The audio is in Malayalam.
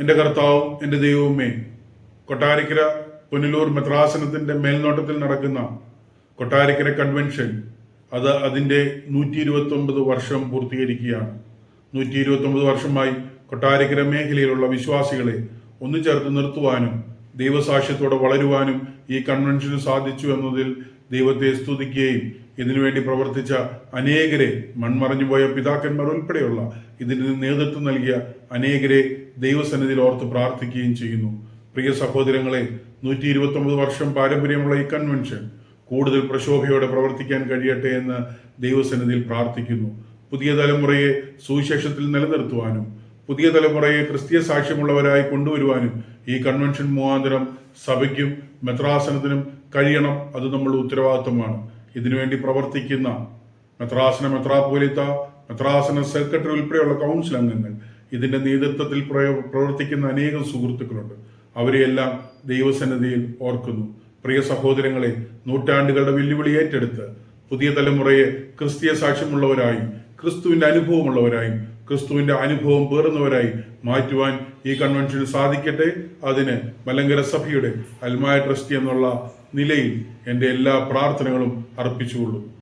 എന്റെ കർത്താവും എന്റെ ദൈവവുമേ കൊട്ടാരക്കര പുനലൂർ മെത്രാസനത്തിന്റെ മേൽനോട്ടത്തിൽ നടക്കുന്ന കൊട്ടാരക്കര കൺവെൻഷൻ അത് അതിന്റെ നൂറ്റി ഇരുപത്തൊമ്പത് വർഷം പൂർത്തീകരിക്കുകയാണ്. നൂറ്റി ഇരുപത്തി ഒമ്പത് വർഷമായി കൊട്ടാരക്കര മേഖലയിലുള്ള വിശ്വാസികളെ ഒന്നു ചേർത്ത് നിർത്തുവാനും ദൈവസാക്ഷ്യത്തോടെ വളരുവാനും ഈ കൺവെൻഷന് സാധിച്ചു എന്നതിൽ ദൈവത്തെ സ്തുതിക്കുകയും ഇതിനുവേണ്ടി പ്രവർത്തിച്ച അനേകരെ മൺമറഞ്ഞുപോയ പിതാക്കന്മാർ ഉൾപ്പെടെയുള്ള ഇതിന് നേതൃത്വം നൽകിയ അനേകരെ ദൈവസന്നിധിയിൽ ഓർത്ത് പ്രാർത്ഥിക്കുകയും ചെയ്യുന്നു. പ്രിയ സഹോദരങ്ങളെ നൂറ്റി ഇരുപത്തി ഒമ്പത് വർഷം പാരമ്പര്യമുള്ള ഈ കൺവെൻഷൻ കൂടുതൽ പ്രശോഭയോടെ പ്രവർത്തിക്കാൻ കഴിയട്ടെ എന്ന് ദൈവസന്നിധിയിൽ പ്രാർത്ഥിക്കുന്നു. പുതിയ തലമുറയെ സുവിശേഷത്തിൽ നിലനിർത്തുവാനും പുതിയ തലമുറയെ ക്രിസ്തീയ സാക്ഷ്യമുള്ളവരായി കൊണ്ടുവരുവാനും ഈ കൺവെൻഷൻ മുഖാന്തരം സഭയ്ക്കും മെത്രാസനത്തിനും കഴിയണം അത് നമ്മുടെ ഉത്തരവാദിത്വമാണ്. ഇതിനുവേണ്ടി പ്രവർത്തിക്കുന്ന മെത്രാസന മെത്രാപോലിത്ത മെത്രാസന സെക്രട്ടറി ഉൾപ്പെടെയുള്ള കൗൺസിൽ അംഗങ്ങൾ ഇതിന്റെ നേതൃത്വത്തിൽ പ്രവർത്തിക്കുന്ന അനേകം സുഹൃത്തുക്കളുണ്ട്. അവരെയെല്ലാം ദൈവസന്നിധിയിൽ ഓർക്കുന്നു. പ്രിയ സഹോദരങ്ങളെ നൂറ്റാണ്ടുകളുടെ വെല്ലുവിളി ഏറ്റെടുത്ത് പുതിയ തലമുറയെ ക്രിസ്തീയ സാക്ഷ്യമുള്ളവരായും ക്രിസ്തുവിന്റെ അനുഭവമുള്ളവരായും ക്രിസ്തുവിന്റെ അനുഭവം പേറുന്നവരായി മാറ്റുവാൻ ഈ കൺവെൻഷന് സാധിക്കട്ടെ. അതിന് മലങ്കര സഭയുടെ അൽമായ ട്രസ്റ്റി എന്നുള്ള നിലയിൽ എന്റെ എല്ലാ പ്രാർത്ഥനകളും അർപ്പിച്ചുകൊള്ളും.